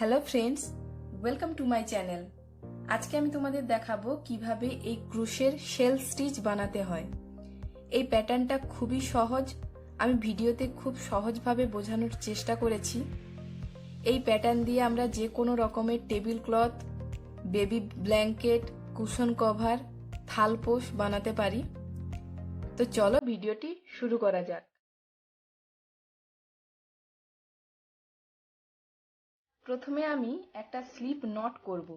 Hello friends, welcome to my channel. আজকে আমি তোমাদের দেখাবো কীভাবে এই ক্রুশের শেল স্টিচ বানাতে হয়। এই প্যাটার্নটা খুবই সহজ, আমি ভিডিওতে খুব সহজভাবে বোঝানোর চেষ্টা করেছি। এই প্যাটার্ন দিয়ে আমরা যে কোনো রকমের table cloth, baby blanket, cushion cover থালপোষ বানাতে পারি। তো চলো ভিডিওটি শুরু করা যাক। প্রথমে আমি একটা স্লিপ নট করব।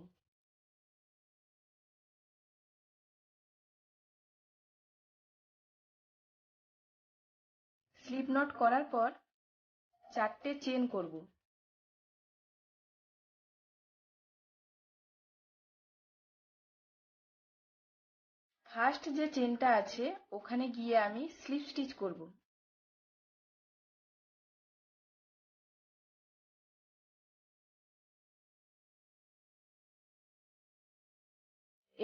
স্লিপ নট করার পর চারটে চেন করব। ফার্স্ট যে চেনটা আছে, ওখানে গিয়ে আমি স্লিপ স্টিচ করব।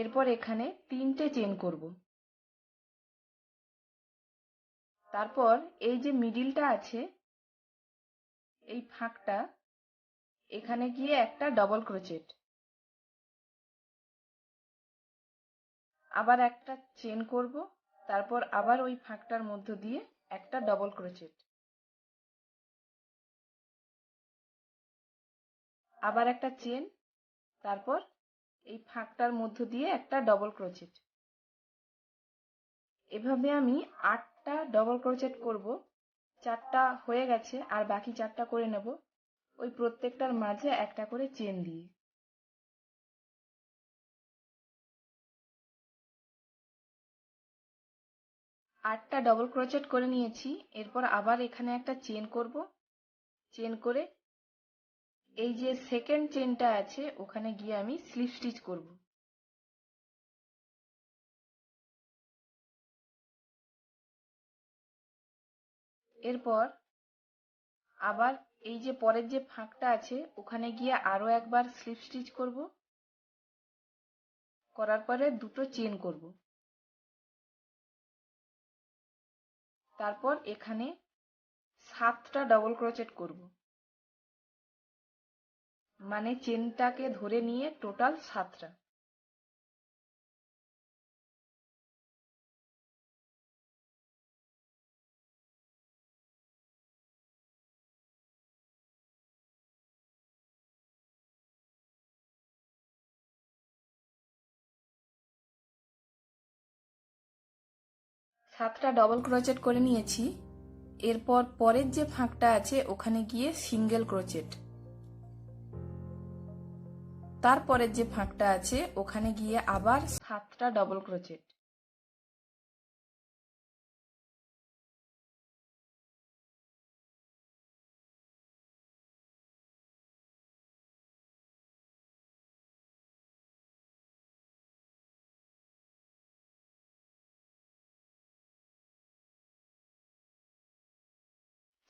এরপর এখানে তিনটে চেন করব। তারপর এই যে মিডিলটা আছে, এই ফাঁকটা, এখানে গিয়ে একটা ডবল ক্রোচেট আবার একটা চেন করব, তারপর আবার ওই ফাঁকটার মধ্য দিয়ে একটা ডবল ক্রোচেট আবার একটা চেন তারপর এই ফাঁকটার মধ্য দিয়ে একটা ডবল ক্রোচেট এভাবে আমি আটটা ডবল ক্রোচেট করব, চারটা হয়ে গেছে আর বাকি চারটা করে নেব, ওই প্রত্যেকটার মাঝে একটা করে চেন দিয়ে। আটটা ডবল ক্রোচেট করে নিয়েছি, এরপর আবার এখানে একটা চেন করব চেন করে এই যে সেকেন্ড চেনটা আছে, ওখানে গিয়ে আমি স্লিপ স্টিচ করব। এরপর আবার এই যে পরের যে ফাঁকটা আছে, ওখানে গিয়ে আরও একবার স্লিপ স্টিচ করব। করার পরে দুটো চেন করব। তারপর এখানে সাতটা ডবল ক্রোচেট করব। মানে চেনটাকে ধরে নিয়ে টোটাল সাতটা। সাতটা ডবল ক্রোচেট করে নিয়েছি। এরপর পরের যে ফাঁকটা আছে, ওখানে গিয়ে সিঙ্গেল ক্রোচেট তারপরের যে ফাঁকটা আছে, ওখানে গিয়ে আবার সাতটা ডবল ক্রোচেট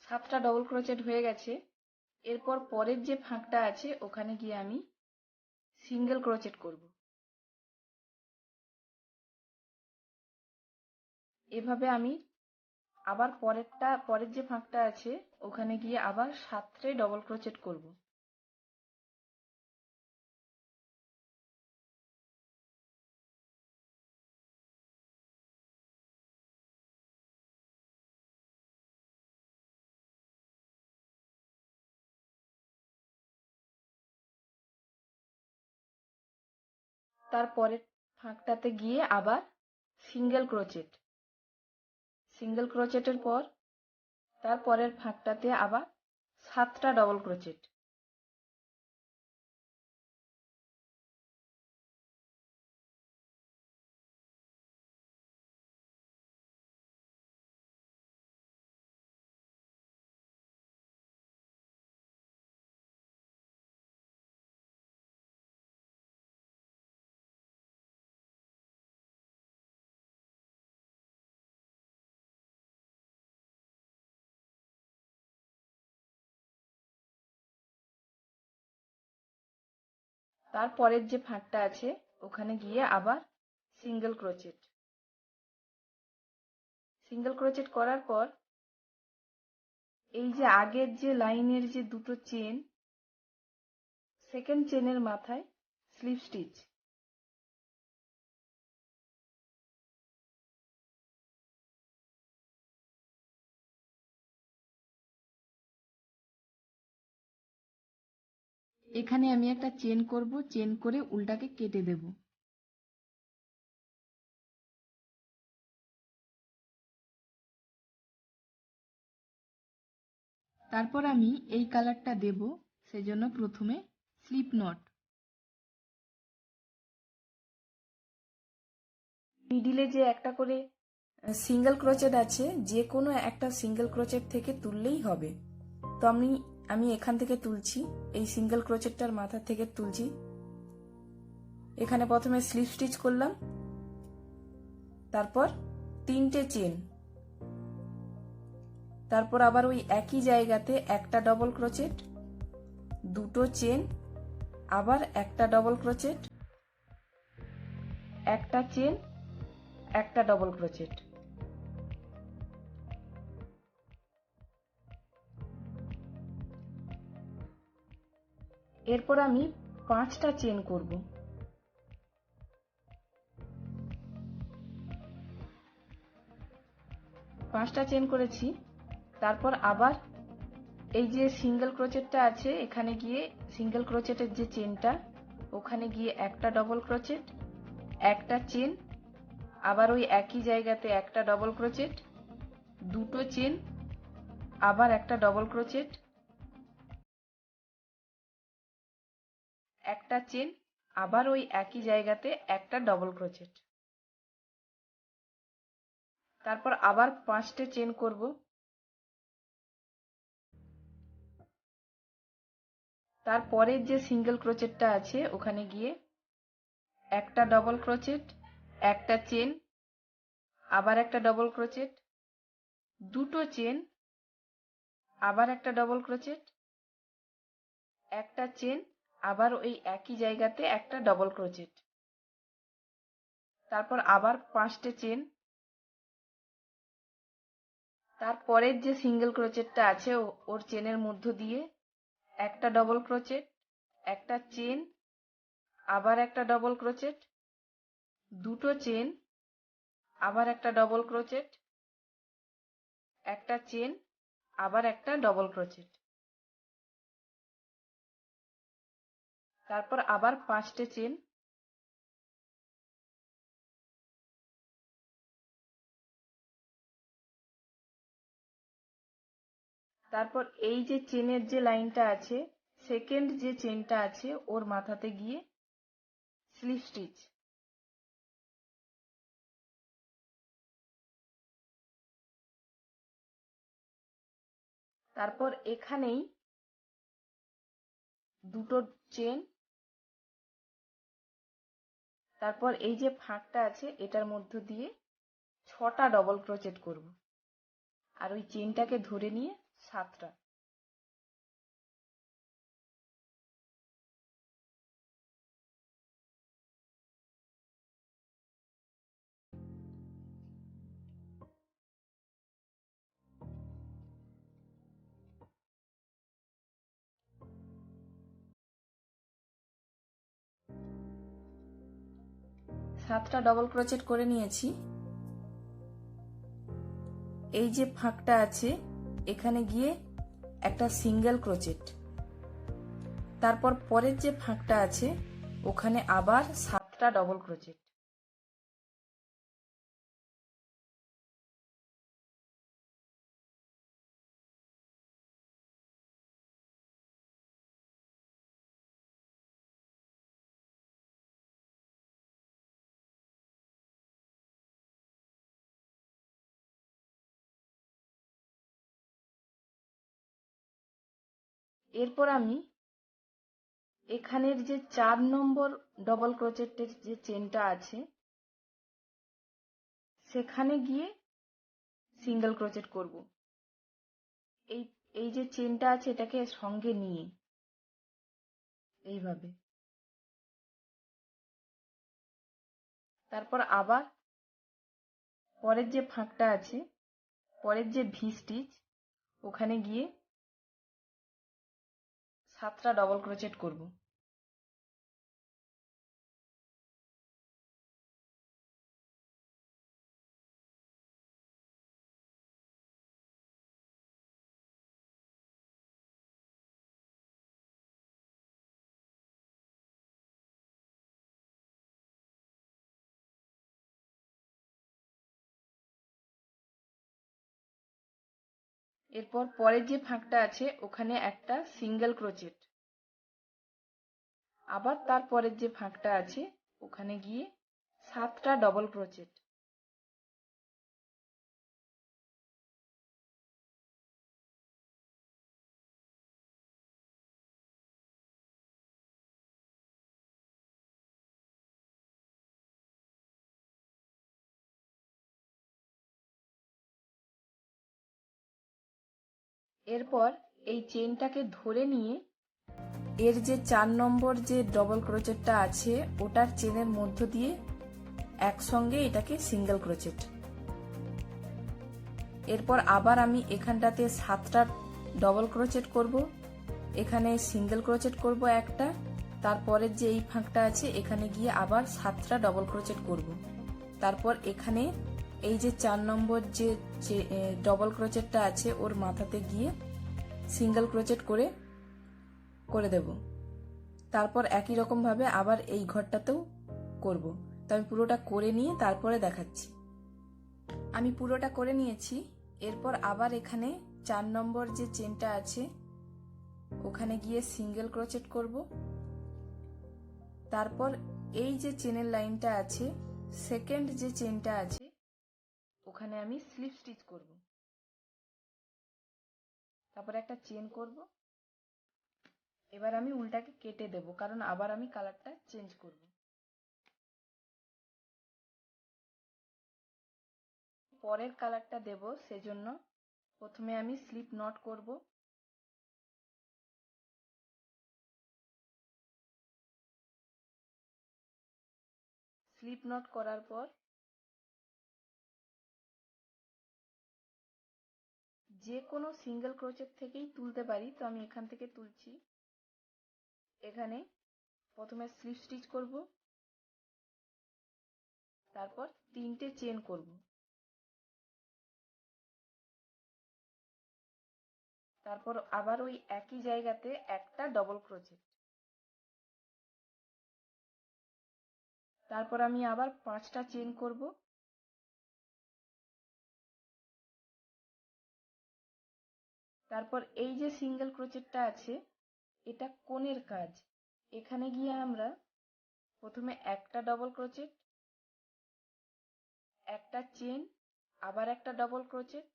সাতটা ডবল ক্রোচেট হয়ে গেছে। এরপর পরের যে ফাঁকটা আছে, ওখানে গিয়ে আমি সিঙ্গেল ক্রোচেট করব। এভাবে আমি আবার পরেরটা, পরের যে ফাঁকটা আছে, ওখানে গিয়ে আবার সাতটায় ডবল ক্রোচেট করব। তারপরের ফাঁকটাতে গিয়ে আবার সিঙ্গেল ক্রোচেট সিঙ্গেল ক্রোচেটের পর তার তারপরের ফাঁকটাতে আবার সাতটা ডবল ক্রোচেট তারপরের যে ফাঁকটা আছে, ওখানে গিয়ে আবার সিঙ্গেল ক্রোচেট সিঙ্গেল ক্রোচেট করার পর, এই যে আগের যে লাইনের যে দুটো চেন সেকেন্ড চেনের মাথায় স্লিপ স্টিচ এখানে আমি একটা চেন করব চেন করে উল্টাকে কেটে দেব। তারপর আমি এই কালারটা দেব, সেজন্য প্রথমে স্লিপ নট মিডিলে যে একটা করে সিঙ্গেল ক্রোচেট আছে, যে কোনো একটা সিঙ্গেল ক্রোচেট থেকে তুললেই হবে। তো আমি আমি এখান থেকে তুলছি, এই সিঙ্গেল ক্রোচেটটার মাথা থেকে তুলছি। এখানে প্রথমে স্লিপ স্টিচ করলাম, তারপর তিনটে চেন তারপর আবার ওই একই জায়গাতে একটা ডবল ক্রোচেট দুটো চেন আবার একটা ডবল ক্রোচেট একটা চেন একটা ডবল ক্রোচেট এরপর আমি পাঁচটা চেন করব। পাঁচটা চেন করেছি। তারপর আবার এই যে সিঙ্গেল ক্রোচেটটা আছে, এখানে গিয়ে সিঙ্গেল ক্রোচেটের যে চেনটা, ওখানে গিয়ে একটা ডবল ক্রোচেট, একটা চেন, আবার ওই একই জায়গাতে একটা ডবল ক্রোচেট, দুটো চেন, আবার একটা ডবল ক্রোচেট একটা চেন, আবার ওই একই জায়গাতে একটা ডবল ক্রোচেট তারপর আবার পাঁচটা চেন করব। তারপরের যে সিঙ্গেল ক্রোচেটটা আছে, ওখানে গিয়ে একটা ডবল ক্রোচেট একটা চেন, আবার একটা ডবল ক্রোচেট দুটো চেন, আবার একটা ডবল ক্রোচেট একটা চেন আবার ওই একই জায়গাতে একটা ডবল ক্রোচেট তারপর আবার পাঁচটা চেন তারপরের যে সিঙ্গেল ক্রোচেটটা আছে ওর চেনের মধ্য দিয়ে একটা ডবল ক্রোচেট একটা চেন আবার একটা ডবল ক্রোচেট দুটো চেন আবার একটা ডবল ক্রোচেট একটা চেন আবার একটা ডবল ক্রোচেট তারপর আবার পাঁচটা চেন তারপর এই যে চেনের যে লাইনটা আছে সেকেন্ড যে চেনটা আছে, ওর মাথাতে গিয়ে স্লিপ স্টিচ তারপর এখানেই দুটো চেন তারপর এই যে ফাঁকটা আছে, এটার মধ্য দিয়ে ছটা ডবল ক্রোচেট করব। আর ওই চেনটাকে ধরে নিয়ে সাতটা। সাতটা ডবল ক্রোচেট করে নিয়েছি। এই যে ফাঁকটা আছে, এখানে গিয়ে একটা সিঙ্গেল ক্রোচেট তারপর পরের যে ফাঁকটা আছে, ওখানে আবার সাতটা ডবল ক্রোচেট এরপর আমি এখানের যে চার নম্বর ডবল ক্রোচেটের যে চেনটা আছে, সেখানে গিয়ে সিঙ্গেল ক্রোচেট করব। এই এই যে চেনটা আছে এটাকে সঙ্গে নিয়ে, এইভাবে। তারপর আবার পরের যে ফাঁকটা আছে, পরের যে ভি স্টিচ ওখানে গিয়ে সাতটা ডবল ক্রোচেট করব। এরপর পরের যে ফাঁকটা আছে, ওখানে একটা সিঙ্গেল ক্রোচেট আবার তারপরের যে ফাঁকটা আছে, ওখানে গিয়ে সাতটা ডবল ক্রোচেট এরপর এই চেনটাকে ধরে নিয়ে এর যে চার নম্বর যে ডবল ক্রোচেটটা আছে, ওটার চেনের মধ্য দিয়ে একসঙ্গে এটাকে সিঙ্গেল ক্রোচেট এরপর আবার আমি এখানটাতে সাতটা ডবল ক্রোচেট করব, এখানে সিঙ্গেল ক্রোচেট করব একটা তারপরের যে এই ফাঁকটা আছে, এখানে গিয়ে আবার সাতটা ডবল ক্রোচেট করব। তারপর এখানে এই যে চার নম্বর যে ডবল ক্রোচেটটা আছে, ওর মাথাতে গিয়ে সিঙ্গেল ক্রোচেট করে করে দেব। তারপর একই রকম ভাবে আবার এই ঘরটাতেও করব। তো আমি পুরোটা করে নিয়ে তারপরে দেখাচ্ছি। আমি পুরোটা করে নিয়েছি, এরপর আবার এখানে চার নম্বর যে চেনটা আছে, ওখানে গিয়ে সিঙ্গেল ক্রোচেট করব। তারপর এই যে চেনের লাইনটা আছে সেকেন্ড যে চেনটা আছে ওখানে আমি স্লিপ স্টিচ করব। তারপর একটা চেন করব। এবার আমি উল্টাকে কেটে দেব, কারণ আবার আমি কালারটা চেঞ্জ করব। পরের কালারটা দেব, সেজন্য প্রথমে আমি স্লিপ নট করব। স্লিপ নট করার পর যে কোনো সিঙ্গেল ক্রোচের থেকেই তুলতে পারি, তো আমি এখান থেকে তুলছি। এখানে প্রথমে স্লিপ স্টিচ করব। তারপর তিনটে চেন করব। তারপর আবার ওই একই জায়গাতে একটা ডবল ক্রোচেট তারপর আমি আবার পাঁচটা চেন করব। তারপর এই যে সিঙ্গেল ক্রোচেটটা আছে, এটা কোণের কাজ। এখানে গিয়ে আমরা প্রথমে একটা ডবল ক্রোচেট একটা চেন আবার একটা ডবল ক্রোচেট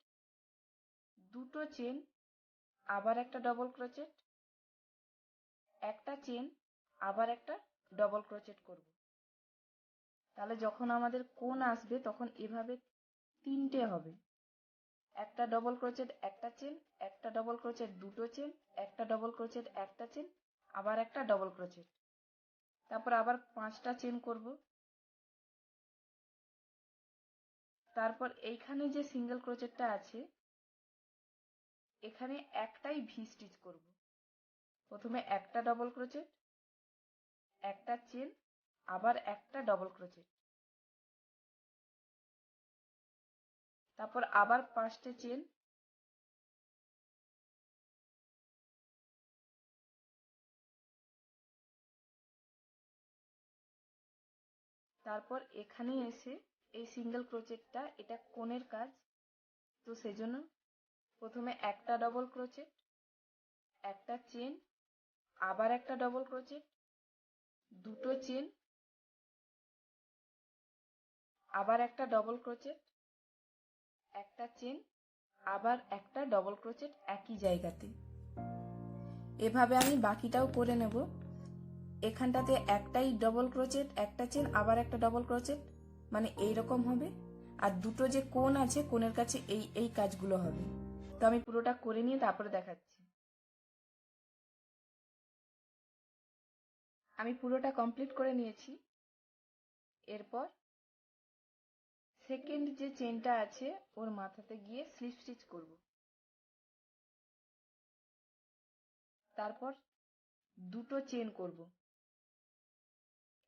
দুটো চেন আবার একটা ডবল ক্রোচেট একটা চেন আবার একটা ডবল ক্রোচেট করব। তাহলে যখন আমাদের কোণ আসবে তখন এভাবে তিনটে হবে। একটা ডবল ক্রোচেট একটা চেন একটা ডবল ক্রোচেট দুটো চেন একটা ডবল ক্রোচেট একটা চেন আবার একটা ডবল ক্রোচেট তারপর আবার পাঁচটা চেন করব। তারপর এইখানে যে সিঙ্গেল ক্রোচেটটা আছে, এখানে একটাই ভি স্টিচ করব। প্রথমে একটা ডবল ক্রোচেট একটা চেন আবার একটা ডবল ক্রোচেট তারপর আবার পাঁচটা চেন। তারপর এখানে এসে এই সিঙ্গেল ক্রোচেটটা এটা কোণের কাজ। তো সেজন্য প্রথমে একটা ডবল ক্রোচেট একটা চেন, আবার একটা ডবল ক্রোচেট দুটো চেন, আবার একটা ডবল ক্রোচেট একটা চেন, আবার একটা ডবল ক্রোচেট একই জায়গাতে। এভাবে আমি বাকিটাও করে নেব। এখানটাতে একটাই ডবল ক্রোচেট একটা চেন, আবার একটা ডবল ক্রোচেট মানে এই রকম হবে। আর দুটো যে কোন আছে কোনের কাছে এই এই কাজগুলো হবে। তো আমি পুরোটা করে নিয়ে তারপরে দেখাচ্ছি। আমি পুরোটা কমপ্লিট করে নিয়েছি। এরপর সেকেন্ড যে চেনটা আছে, ওর মাথাতে গিয়ে স্লিপ স্টিচ করব। তারপর দুটো চেন করব।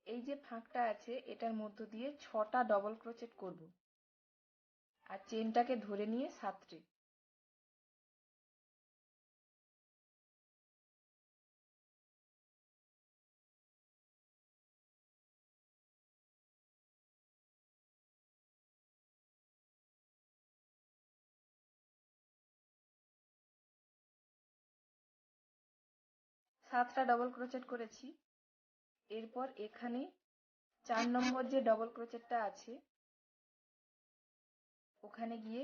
এই যে ফাঁকটা আছে, এটার মধ্য দিয়ে ছটা ডবল ক্রোচেট করব। আর চেনটাকে ধরে নিয়ে সাতটে সাতটা ডবল ক্রোচেট করেছি। এরপর এখানে চার নম্বর যে ডবল ক্রোচেটটা আছে, ওখানে গিয়ে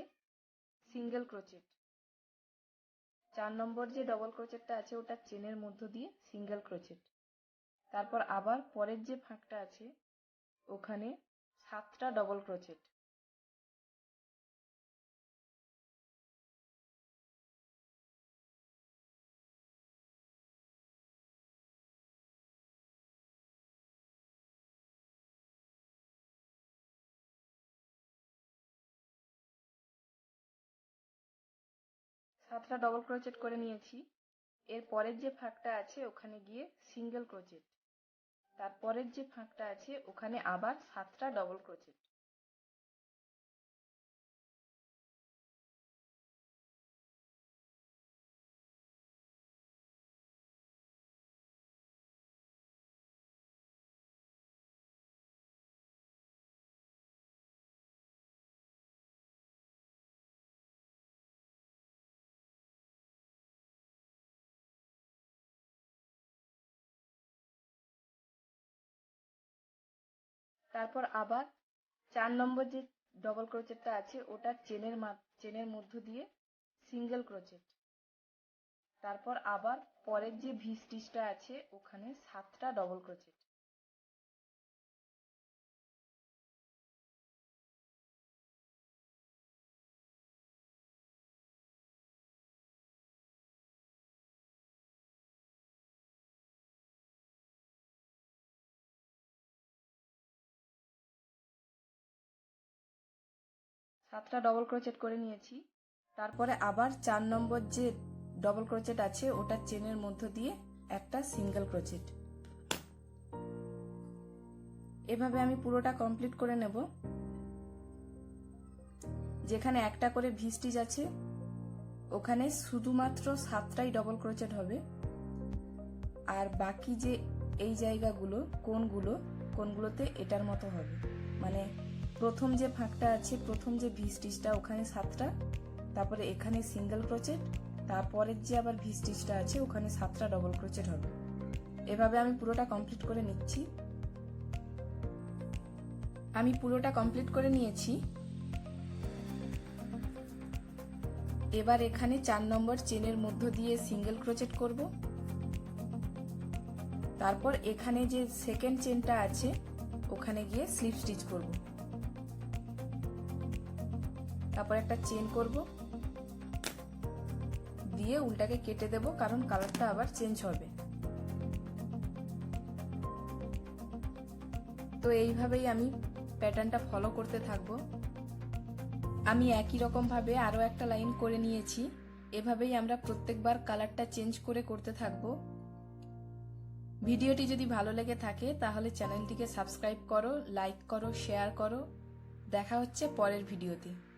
সিঙ্গেল ক্রোচেট চার নম্বর যে ডবল ক্রোচেটটা আছে, ওটা চেনের মধ্য দিয়ে সিঙ্গেল ক্রোচেট তারপর আবার পরের যে ফাঁকটা আছে, ওখানে সাতটা ডবল ক্রোচেট সাতটা ডবল ক্রোচেট করে নিয়েছি। এর পরের যে ফাঁকটা আছে, ওখানে গিয়ে সিঙ্গেল ক্রোচেট তারপরের যে ফাঁকটা আছে, ওখানে আবার সাতটা ডবল ক্রোচেট তারপর আবার চার নম্বর যে ডবল ক্রোচেটটা আছে, ওটা চেনের চেনের মধ্য দিয়ে সিঙ্গেল ক্রোচেট তারপর আবার পরের যে ভি স্টিচটা আছে, ওখানে সাতটা ডবল ক্রোচেট সাতটা ডবল ক্রোচেট করে নিয়েছি। তারপরে আবার চার নম্বর যে ডবল ক্রোচেট আছে, ওটা চেনের মধ্য দিয়ে একটা সিঙ্গেল ক্রোচেট এভাবে আমি পুরোটা কমপ্লিট করে নেব। যেখানে একটা করে ভি স্টিচ আছে, ওখানে শুধুমাত্র সাতটাই ডবল ক্রোচেট হবে। আর বাকি যে এই জায়গাগুলো, কোনগুলো, কোনগুলোতে এটার মতো হবে। মানে প্রথম যে ফাঁকটা আছে, প্রথম যে ভি স্টিচটা ওখানে সাতটা, তারপরে এখানে সিঙ্গেল ক্রোচেট তারপরের যে আবার ভি স্টিচটা আছে, ওখানে সাতটা ডবল ক্রোচেট হবে। এভাবে আমি পুরোটা কমপ্লিট করে নিচ্ছি। আমি পুরোটা কমপ্লিট করে নিয়েছি। এবার এখানে চার নম্বর চেনের মধ্য দিয়ে সিঙ্গেল ক্রোচেট করব। তারপর এখানে যে সেকেন্ড চেনটা আছে, ওখানে গিয়ে স্লিপ স্টিচ করব। তারপর একটা চেন করব। দিয়ে উল্টাকে কেটে দেব, কারণ কালারটা আবার চেঞ্জ হবে। তো এইভাবেই আমি প্যাটার্নটা ফলো করতে থাকব। আমি একই রকম ভাবে আরও একটা লাইন করে নিয়েছি। এভাবেই আমরা প্রত্যেকবার কালারটা চেঞ্জ করে করতে থাকব। ভিডিওটি যদি ভালো লেগে থাকে, তাহলে চ্যানেলটিকে সাবস্ক্রাইব করো, লাইক করো, শেয়ার করো। দেখা হচ্ছে পরের ভিডিওতে।